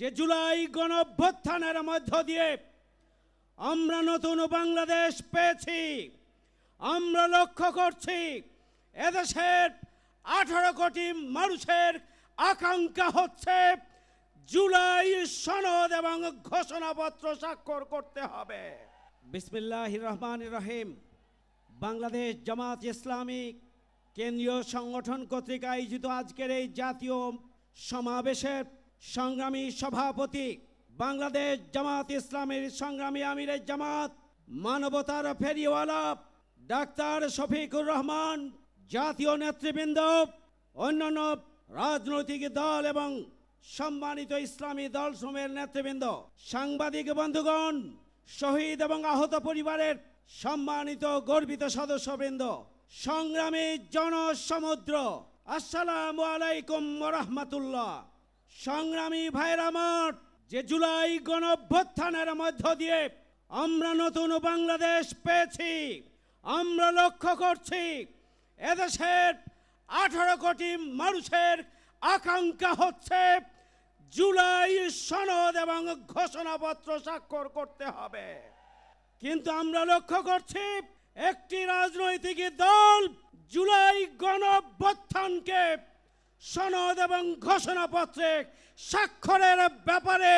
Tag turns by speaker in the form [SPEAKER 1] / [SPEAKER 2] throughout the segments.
[SPEAKER 1] যে জুলাই গণ অভ্যুত্থানের মধ্য দিয়ে আমরা নতুন বাংলাদেশ পেয়েছি, আমরা লক্ষ্য করছি এদেশের আঠারো কোটি মানুষের আকাঙ্ক্ষা হচ্ছে জুলাই সনদ এবং ঘোষণাপত্র স্বাক্ষর করতে হবে। বিসমিল্লাহ রহমান রহিম। বাংলাদেশ জামাত ইসলামিক কেন্দ্রীয় সংগঠন কর্তৃক আয়োজিত আজকের এই জাতীয় সমাবেশের সংগ্রামী সভাপতি বাংলাদেশ জামাত ইসলামের সংগ্রামী আমিরের জামাত, মানবতার ফেরিওয়ালা ডাক্তার শফিকুর রহমান, জাতীয় নেতৃবৃন্দ, অন্যান্য রাজনৈতিক দল এবং সম্মানিত ইসলামী দল সমূহের নেতৃবৃন্দ, সাংবাদিক বন্ধুগণ, শহীদ এবং আহত পরিবারের সম্মানিত গর্বিত সদস্যবৃন্দ, সংগ্রামী জনসমুদ্র, আসসালামু আলাইকুম রহমতুল্লাহ। সংগ্রামী ভাইয়ের আমার, যে জুলাই গণঅভ্যুত্থানের মধ্য দিয়ে আমরা নতুন বাংলাদেশ পেয়েছি, আমরা লক্ষ্য করছি, এদেশের আঠারো কোটি মানুষের আকাঙ্ক্ষা হচ্ছে জুলাই সনদ এবং ঘোষণাপত্র স্বাক্ষর করতে হবে। কিন্তু আমরা লক্ষ্য করছি একটি রাজনৈতিক দল জুলাই গণঅভ্যুত্থানকে সনদ এবং ঘোষণাপত্রে স্বাক্ষরের ব্যাপারে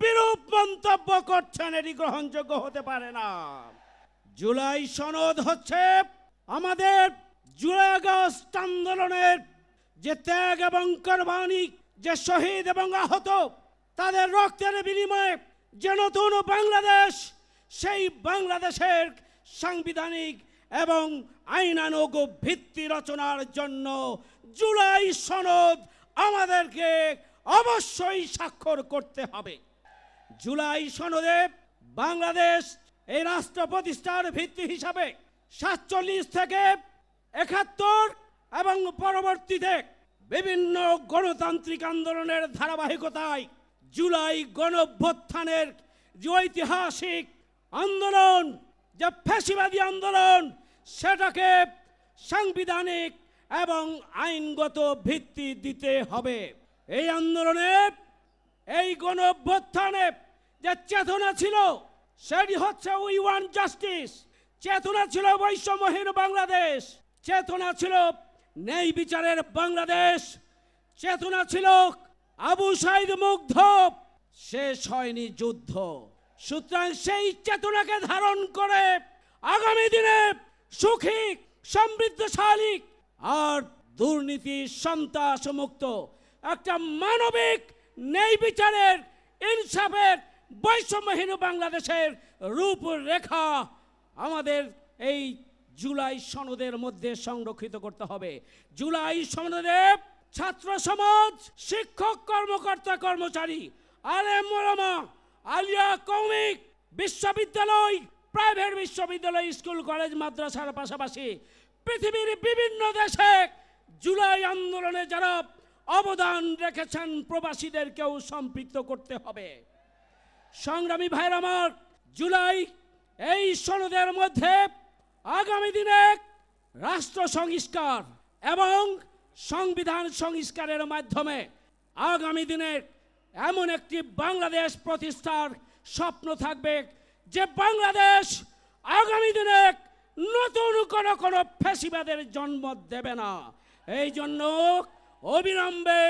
[SPEAKER 1] বিরূপ মন্তব্য করছেন, এটি গ্রহণযোগ্য হতে পারে না। জুলাই সনদ হচ্ছে আমাদের জুলাই আগস্ট আন্দোলনের যে ত্যাগ এবং কোরবানি, যে শহীদ এবং আহত, তাদের রক্তের বিনিময়ে যে নতুন বাংলাদেশ, সেই বাংলাদেশের সাংবিধানিক এবং আইনানুগ ভিত্তি রচনার জন্য জুলাই সনদ আমাদেরকে অবশ্যই স্বাক্ষর করতে হবে। জুলাই সনদে বাংলাদেশ এই রাষ্ট্র প্রতিষ্ঠার ভিত্তি হিসাবে সাতচল্লিশ থেকে একাত্তর এবং পরবর্তীতে বিভিন্ন গণতান্ত্রিক আন্দোলনের ধারাবাহিকতায় জুলাই গণভ্যুত্থানের যে ঐতিহাসিক আন্দোলন যে ফ্যাসিবাদী আন্দোলন সেটাকে সাংবিধানিক এবং আইনগত ভিত্তি দিতে হবে। এই আন্দোলনে, এই গণ অভ্যুত্থানে যে চেতনা ছিল, সেটি হচ্ছে উই ওয়ান জাস্টিস। চেতনা ছিল বৈষম্যহীন বাংলাদেশ। চেতনা ছিল নেই বিচারের বাংলাদেশ। চেতনা ছিল আবু সাইদ মুগ্ধ। শেষ হয়নি যুদ্ধ। সুতরাং সেই চেতনাকে ধারণ করে আগামী দিনে সুখী, সমৃদ্ধশালী আর দুর্নীতি সন্ত্রাস মুক্ত একটা মানবিক ন্যায় বিচারের, ইনসাফের, বৈষম্যহীন বাংলাদেশের রূপরেখা আমাদের এই জুলাই সনদের মধ্যে সংরক্ষিত করতে হবে। জুলাই সনদে ছাত্র সমাজ, শিক্ষক, কর্মকর্তা, কর্মচারী, আলেম আলিয়া কৌমিক বিশ্ববিদ্যালয় প্রাইভেট বিশ্ববিদ্যালয় স্কুল কলেজ মাদ্রাসার পাশাপাশি পৃথিবীর বিভিন্ন দেশে জুলাই আন্দোলনে যারা অবদান রেখেছেন প্রবাসীদেরকেও সম্পৃক্ত করতে হবে। সংগ্রামী ভাইয়ের আমার, জুলাই এই সনদের মধ্যে আগামী দিনে রাষ্ট্র সংস্কার এবং সংবিধান সংস্কারের মাধ্যমে আগামী দিনে এমন একটি বাংলাদেশ প্রতিষ্ঠার স্বপ্ন থাকবে যে বাংলাদেশ আগামী দিনে নতুন কোনো কোনো ফেসিবাদের জন্ম দেবে না। এই জন্য অবিলম্বে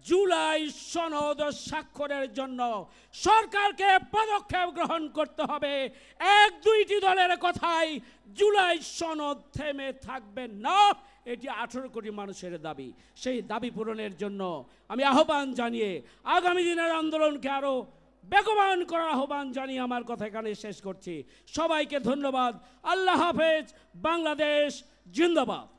[SPEAKER 1] জুলাই সনদ স্বাক্ষরের জন্য সরকারকে পদক্ষেপ গ্রহণ করতে হবে। এক, দুইটি দলের কথাই জুলাই সনদ থেমে থাকবে না। এটি আঠেরো কোটি মানুষের দাবি। সেই দাবি পূরণের জন্য আমি আহ্বান জানিয়ে আগামী দিনের আন্দোলনকে আরও বেগবান করার আহ্বান জানিয়ে আমার কথা এখানে শেষ করছি। সবাইকে ধন্যবাদ। আল্লাহ হাফেজ। বাংলাদেশ জিন্দাবাদ।